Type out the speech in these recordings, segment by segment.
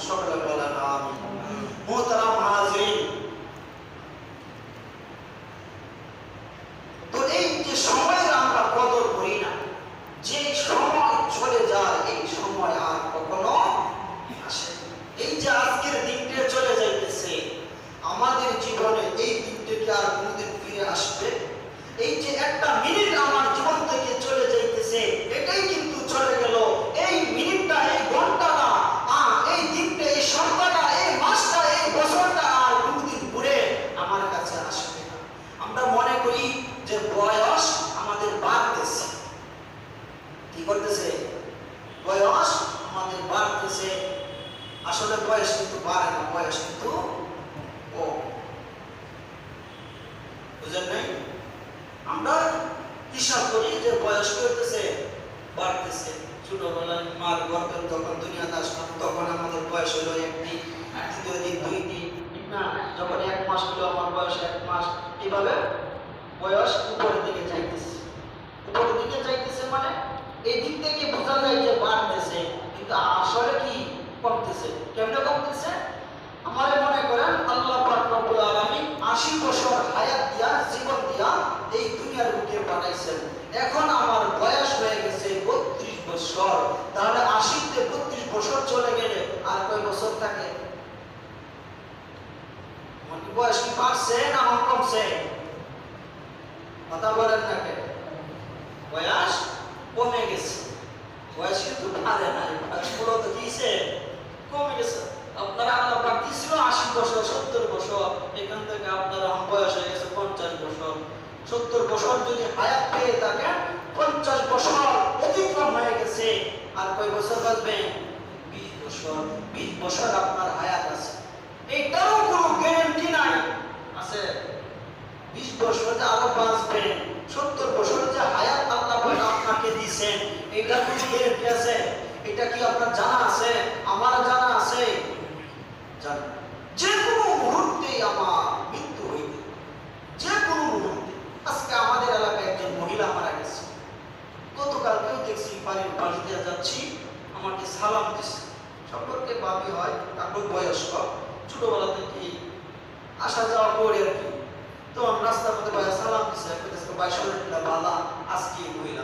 সকলে বলেন আমিন মোহতারাম হাজিরিন তো এই যে সময়ের আমরা কদর করি না যে সময় চলে যায় এই সময় আর কখনো আসে না। এই যে আজকের দিনটা চলে যাইতেছে আমাদের জীবনে এই দিনটা কি আর কোনোদিন ফিরে আসবে এই যে একটা মিনিট আমার জীবন থেকে চলে যাইতেছে এটাই কিন্তু চলে গেল এই মিনিটটা এই ঘন্টাটা আহ, এই দিনটা এই সপ্তাহটা এই মাসটা এই বছরটা আর কোনোদিন ঘুরে আমার কাছে আসবে না আমরা মনে করি যে বয়স আমাদের বাড়তেছে কি করতেছে বয়স আমাদের বাড়তেছে আসলে বয়স কিন্তু বাড়ে না, বয়স কিন্তু আমরা হিসাব করি যে বয়স কি হতেছে বাড়তেছে। ছোটবেলায় মার গর্ভে যখন তখন আমাদের বয়স হলো দিন দুই দিন না, যখন এক মাস হলো আমার বয়স এক মাস। এইভাবে বয়স উপরের দিকে যাইতেছে। উপরের দিকে যাইতেছে মানে এই দিক থেকে বোঝা যায় যে বাড়তেছে। কিন্তু আসলে কি? কমতেছে কেমনে কমতেছে আমারে মনে করেন আল্লাহ রব্বুল আলামিন 80 বছর হায়াত দিয়া, জীবন দিয়া এই দুনিয়ার বুকে পাঠাইছেন এখন আমার বয়স হয়ে গেছে 32 বছর। তাহলে 80 তে 32 বছর চলে গেলে আর কয় বছর থাকে? আমার বয়স কি বাড়ছে না কমছে? কথা বলেন না কেন? বয়স কমে গেছে। বয়স কিন্তু নাই। বয়স মূলত দিয়েছে কমে গেছে। আপনারা আল্লাহ পাক আশি বছর, সত্তর বছর, এখান থেকে আপনারা বয়স হয়ে গেছে পঞ্চাশ বছর। সত্তর বছর যদি হায়াত পেয়ে থাকেন, পঞ্চাশ বছর অতিক্রম হয়ে গেছে। আর কয় বছর বাঁচবেন বিশ বছর। বিশ বছর আপনার হায়াত আছে। এটারও কোনো গ্যারান্টি নাই। আছে। বিশ বছর যে আরও বাঁচবেন সত্তর বছর যে হায়াত আল্লাহ আপনাকে দিয়েছেন এটা কি গ্যারান্টি আছে? এটা কি আপনার জানা আছে? আমার জানা আছে। যে কোনো মুহূর্তে আমার মৃত্যু হইবে। যে কোনো মুহূর্তে। আজকে আমাদের এলাকায় একজন মহিলা মারা গেছে। গতকালকেও দেখছি পাশ দিয়ে যাচ্ছি। আমাকে সালাম দিছে। সম্পর্কে বাবি হয়, তারপর বয়স্ক। ছোটবেলা থেকে আসা যাওয়া করে আর কি। তো রাস্তার মধ্যে সালাম দিছে, কইতেছে বালা আজকে মহিলা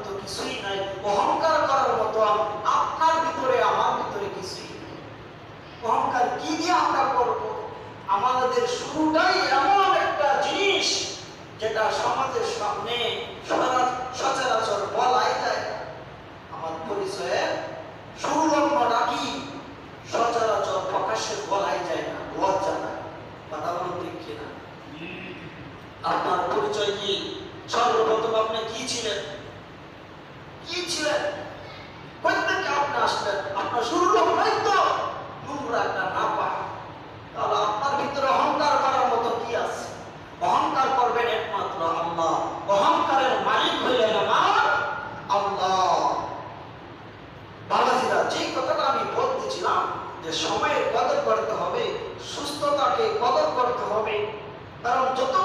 কিছুই নাই, অহংকার করার মতো আপনার ভিতরে, আমার ভিতরে কিছুই নাই। অহংকার কি দিয়ে আমরা করব? আমাদের শুরুটাই এমন একটা জিনিস যেটা সমাজের সামনে সরা- সচরাচর বলাই যায় না। আমার পরিচয়ে শুরু লগ্নটা কি সচরাচর প্রকাশ্যে বলাই যায় না লজ্জা নাই কথা বলুন ঠিক কিনা আপনার পরিচয় কি সর্বপ্রথম আপনি কি ছিলেন কি ছিলেন প্রত্যেকে আপনি আসলেন আপনার শুরু লগ্নই তো নোংরা একটা নাপা তাহলে আপনার ভিতরে অহংকার করার মতো কি আছে অহংকার করবেন একমাত্র আল্লাহ অহংকারের মালিক হইলেন আমার আল্লাহ বাবাজিরা যে কথাটা আমি বলতেছিলাম যে সময়ের কদর করতে হবে সুস্থতাকে কদর করতে হবে কারণ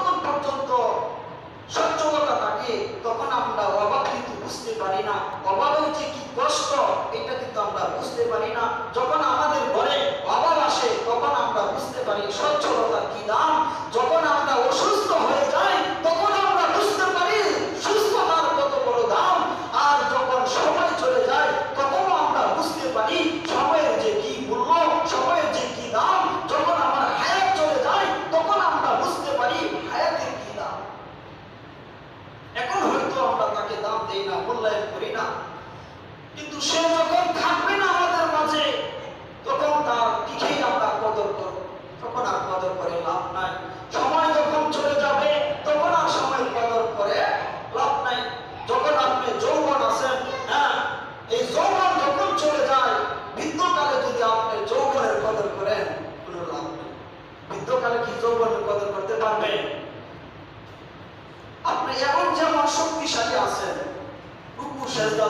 শক্তিশালী আছেন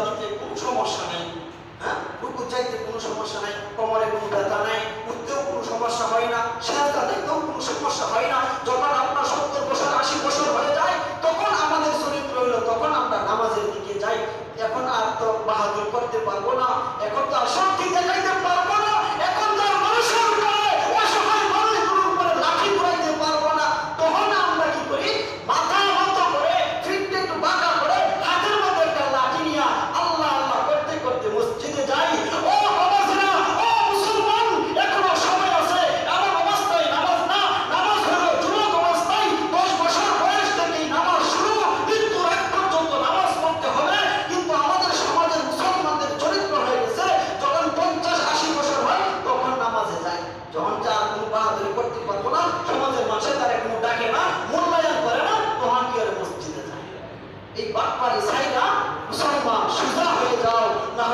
দিতে কোনো সমস্যা নেই। হ্যাঁ? চাইতে কোনো সমস্যা কোমরে কোনো ব্যথা উঠতেও কোনো সমস্যা হয় না সেজদা কোনো সমস্যা হয় না। যখন আপনার সত্তর বছর, আশি বছর হয়ে যায়, তখন আমাদের শরীর রইল, তখন আমরা নামাজের দিকে যাই। এখন আর তো বাহাদুর করতে পারব না। এখন তো আর শক্তি দেখাইতে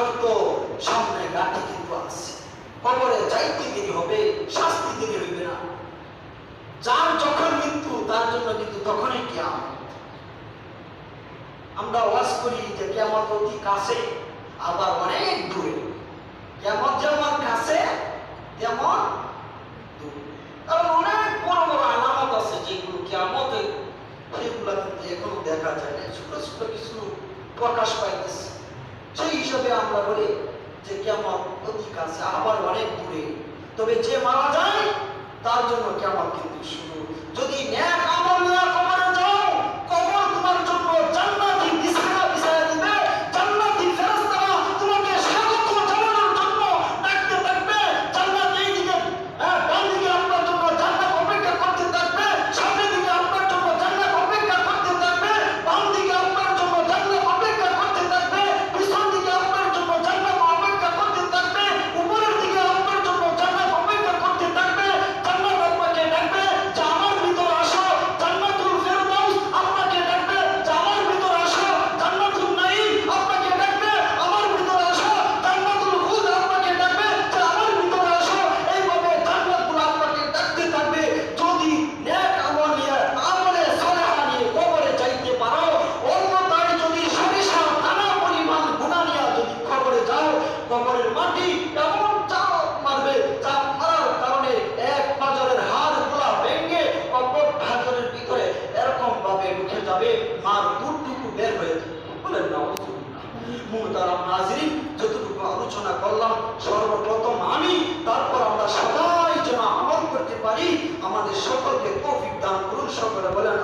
না সামনে গাড়ি কিন্তু আছে। কবরে যাইতে দেরি হবে, শাস্তি দেরি হইবে না। যার যখন মৃত্যু, তার জন্য কিন্তু তখনই কিয়াম। আমরা ওয়াজ করি যে কেমন অতি কাছে, আবার অনেক দূরে। কেমন যেমন কাছে, তেমন কারণ অনেক বড় বড় আলামত আছে যেগুলো কেমতে সেগুলো কিন্তু এখনও দেখা যায় না ছোট ছোট কিছু প্রকাশ সেই হিসাবে আমরা বলি যে কেমন অতি কাছে আবার অনেক দূরে। তবে যে মারা যায়, তার জন্য কেমন কিন্তু শুরু। যদি ন্যাক আমল নিয়ে এইভাবে মার দুধটুকু বের হয়েছে বলেন না মোহতারাম নাজরিন, যতটুকু আলোচনা করলাম, সর্বপ্রথম আমি, তারপর আমরা সবাই যেন আমল করতে পারি, আমাদের সকলকে কৌফিক দান করুন, সকলে বলেন